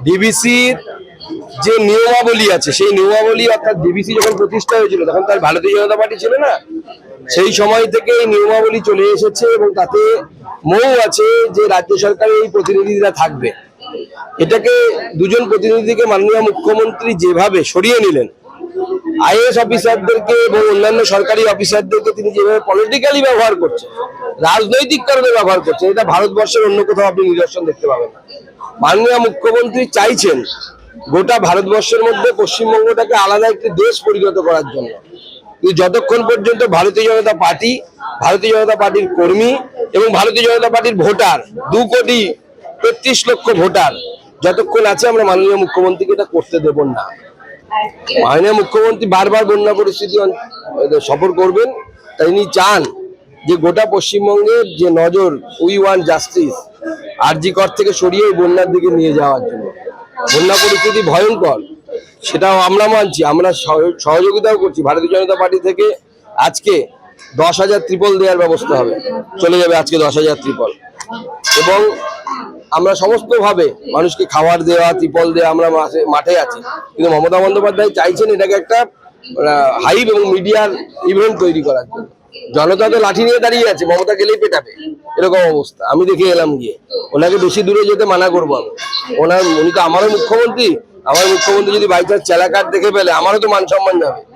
ডিবিসির যে নিয়মাবলী আছে, সেই নিয়মাবলী অর্থাৎ ডিবিসি যখন প্রতিষ্ঠা হয়েছিল, তখন তার ভারতীয় জনতা পার্টি ছিল না। সেই সময় থেকে এই নিয়মাবলী চলে এসেছে এবং তাতে মৌ আছে যে রাজ্য সরকারের এই প্রতিনিধিরা থাকবে। এটাকে দুজন প্রতিনিধিকে মাননীয় মুখ্যমন্ত্রী যেভাবে সরিয়ে নিলেন আইএস অফিসারদেরকে এবং অন্যান্য সরকারি অফিসারদেরকে তিনি যেভাবে পলিটিক্যালি ব্যবহার করছেন, রাজনৈতিক কারণে ব্যবহার করছেন, এটা ভারতবর্ষের অন্য কোথাও আপনি নিদর্শন দেখতে পাবেন না। মাননীয় মুখ্যমন্ত্রী চাইছেন গোটা ভারতবর্ষের মধ্যে পশ্চিমবঙ্গটাকে আলাদা একটি দেশ পরিণত করার জন্য। যতক্ষণ পর্যন্ত ভারতীয় জনতা পার্টি, ভারতীয় জনতা পার্টির কর্মী এবং ভারতীয় জনতা পার্টির ভোটার, দু কোটি তেত্রিশ লক্ষ ভোটার, যতক্ষণ আছে আমরা মাননীয় মুখ্যমন্ত্রীকে এটা করতে দেব না। মাননীয় মুখ্যমন্ত্রী বারবার বন্যা পরিস্থিতি সফর করবেন, তাই তিনি চান যে গোটা পশ্চিমবঙ্গের যে নজর উই ওয়ান জাস্টিস, আরজি কর থেকে সরিয়ে বন্যার দিকে নিয়ে যাওয়ার জন্য। বন্যা পরিস্থিতি ভয়ঙ্কর, সেটাও আমরা মানছি, আমরা সহ- সহযোগিতাও করছি। ভারতীয় জনতা পার্টি থেকে আজকে দশ হাজার ত্রিপল দেওয়ার ব্যবস্থা হবে। চলে যাবে আজকে দশ হাজার ত্রিপল। এবং আমরা সমস্ত ভাবে মানুষকে খাবার দেওয়া ত্রিপল দেওয়া আমরা মাঠে আছি। কিন্তু মমতা বন্দ্যোপাধ্যায় চাইছেন এটাকে একটা হাইপ এবং মিডিয়ার ইভেন্ট তৈরি করার জন্য। জনতা তো লাঠি নিয়ে দাঁড়িয়ে আছে, মমতা গেলেই পেটাবে। এরকম অবস্থা। আমি দেখে এলাম গিয়ে। ওনাকে বেশি দূরে যেতে মানা করব আমি। ওনার, উনি তো আমারও মুখ্যমন্ত্রী। আমার মুখ্যমন্ত্রী যদি বাই চান্স দেখে পেলে আমারও তো মান সম্মান যাবে।